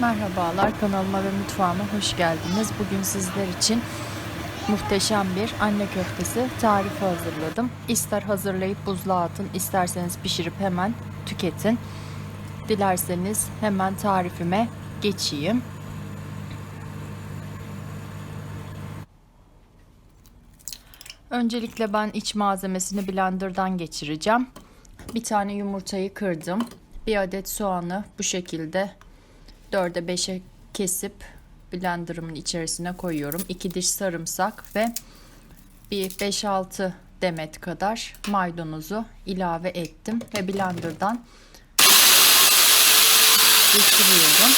Merhabalar kanalıma ve mutfağıma hoş geldiniz. Bugün sizler için muhteşem bir anne köftesi tarifi hazırladım. İster hazırlayıp buzluğa atın, isterseniz pişirip hemen tüketin. Dilerseniz hemen tarifime geçeyim. Öncelikle ben iç malzemesini blenderdan geçireceğim. Bir tane yumurtayı kırdım. Bir adet soğanı bu şekilde 4'e 5'e kesip blenderımın içerisine koyuyorum. 2 diş sarımsak ve bir 5-6 demet kadar maydanozu ilave ettim ve blenderdan geçiriyorum.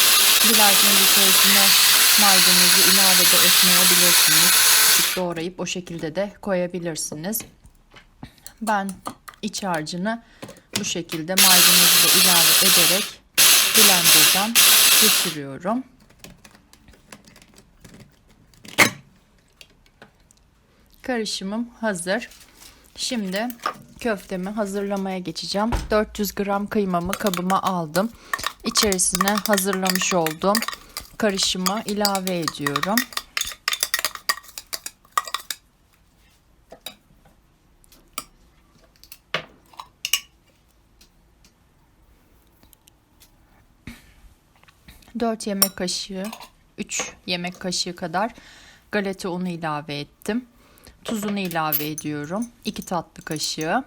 Dilerseniz içerisine maydanozu ilave de etmeyebilirsiniz. Küçük doğrayıp o şekilde de koyabilirsiniz. Ben iç harcını bu şekilde maydanozu da ilave ederek blenderdan geçiriyorum. Karışımım hazır. Şimdi köftemi hazırlamaya geçeceğim. 400 gram kıymamı kabıma aldım. İçerisine hazırlamış olduğum karışımı ilave ediyorum. Dört yemek kaşığı, 3 yemek kaşığı kadar galeta unu ilave ettim. Tuzunu ilave ediyorum. 2 tatlı kaşığı.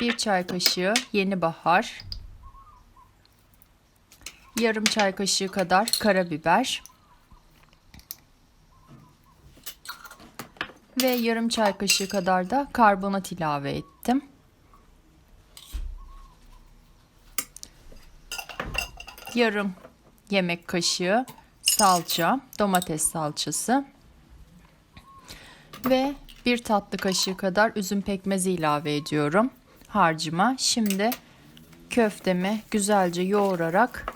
1 çay kaşığı yeni bahar. Yarım çay kaşığı kadar karabiber. Ve yarım çay kaşığı kadar da karbonat ilave ettim. Yarım yemek kaşığı salça, domates salçası ve bir tatlı kaşığı kadar üzüm pekmezi ilave ediyorum harcıma. Şimdi köftemi güzelce yoğurarak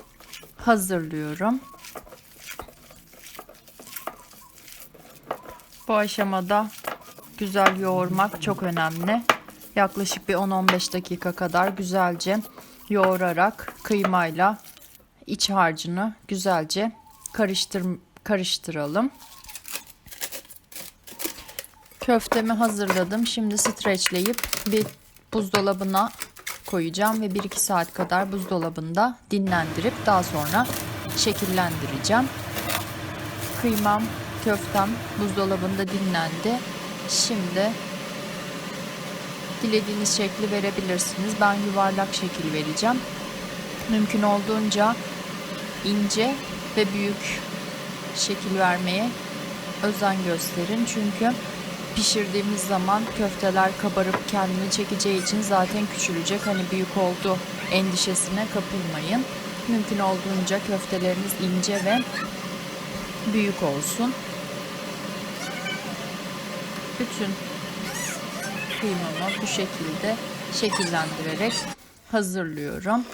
hazırlıyorum. Bu aşamada güzel yoğurmak çok önemli. Yaklaşık bir 10-15 dakika kadar güzelce yoğurarak kıymayla iç harcını güzelce karıştır karıştıralım. Köftemi hazırladım. Şimdi streçleyip bir buzdolabına koyacağım ve 1-2 saat kadar buzdolabında dinlendirip daha sonra şekillendireceğim. Kıymam, köftem buzdolabında dinlendi. Şimdi dilediğiniz şekli verebilirsiniz. Ben yuvarlak şekil vereceğim. Mümkün olduğunca ince ve büyük şekil vermeye özen gösterin. Çünkü pişirdiğimiz zaman köfteler kabarıp kendini çekeceği için zaten küçülecek. Hani büyük oldu endişesine kapılmayın. Mümkün olduğunca köfteleriniz ince ve büyük olsun. Bütün kıymamı bu şekilde şekillendirerek hazırlıyorum.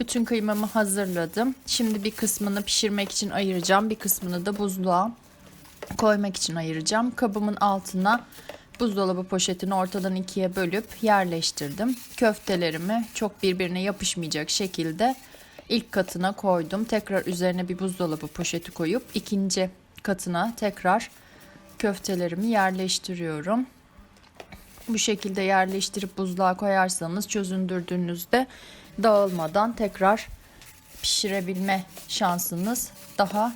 Bütün kıymamı hazırladım. Şimdi bir kısmını pişirmek için ayıracağım. Bir kısmını da buzluğa koymak için ayıracağım. Kabımın altına buzdolabı poşetini ortadan ikiye bölüp yerleştirdim. Köftelerimi çok birbirine yapışmayacak şekilde ilk katına koydum. Tekrar üzerine bir buzdolabı poşeti koyup ikinci katına tekrar köftelerimi yerleştiriyorum. Bu şekilde yerleştirip buzluğa koyarsanız çözündürdüğünüzde dağılmadan tekrar pişirebilme şansınız daha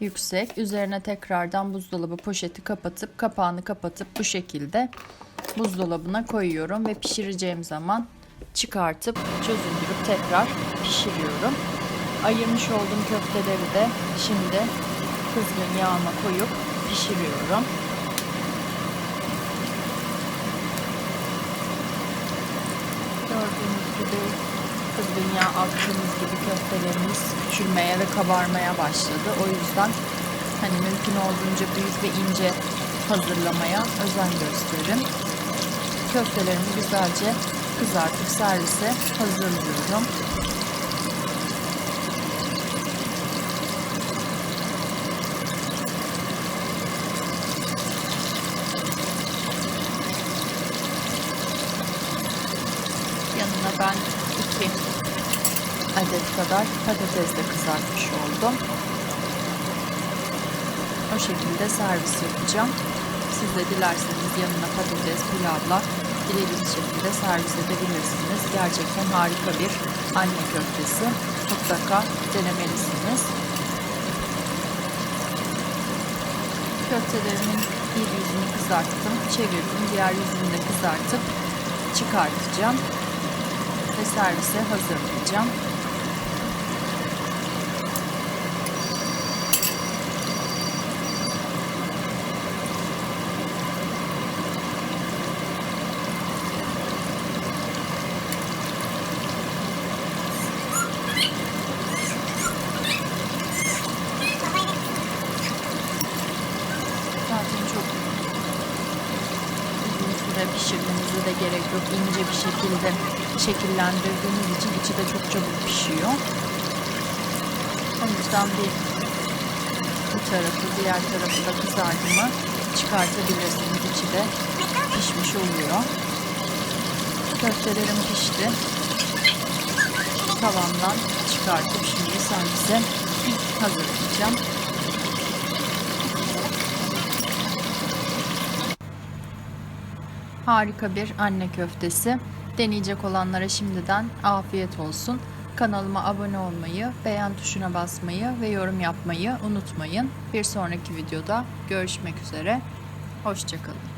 yüksek. Üzerine tekrardan buzdolabı poşeti kapatıp kapağını kapatıp bu şekilde buzdolabına koyuyorum ve pişireceğim zaman çıkartıp çözündürüp tekrar pişiriyorum. Ayırmış olduğum köfteleri de şimdi kızgın yağıma koyup pişiriyorum. Kızgın yağ attığımız gibi köftelerimiz küçülmeye ve kabarmaya başladı. O yüzden hani mümkün olduğunca büyük ve ince hazırlamaya özen gösterin. Köftelerimi güzelce kızartıp servise hazırlıyorum. Yanına ben iki adet kadar patates de kızartmış oldum. O şekilde servis yapacağım. Siz de dilerseniz yanına patates, pilavla dilediğiniz şekilde servis edebilirsiniz. Gerçekten harika bir anne köftesi. Mutlaka denemelisiniz. Köftelerimin bir yüzünü kızarttım, çevirdim. Diğer yüzünü de kızartıp çıkartacağım ve servise hazırlayacağım. Zaten çok süre pişirmenize de gerek yok. İnce bir şekilde şekillendirdiğiniz için içi de çok çabuk pişiyor. O yüzden bir bu tarafı diğer tarafı da kızardı mı çıkartabilirsiniz. İçi de pişmiş oluyor. Köftelerim pişti. Tavandan çıkartıp şimdi servise hazırlayacağım. Harika bir anne köftesi. Deneyecek olanlara şimdiden afiyet olsun. Kanalıma abone olmayı, beğen tuşuna basmayı ve yorum yapmayı unutmayın. Bir sonraki videoda görüşmek üzere. Hoşçakalın.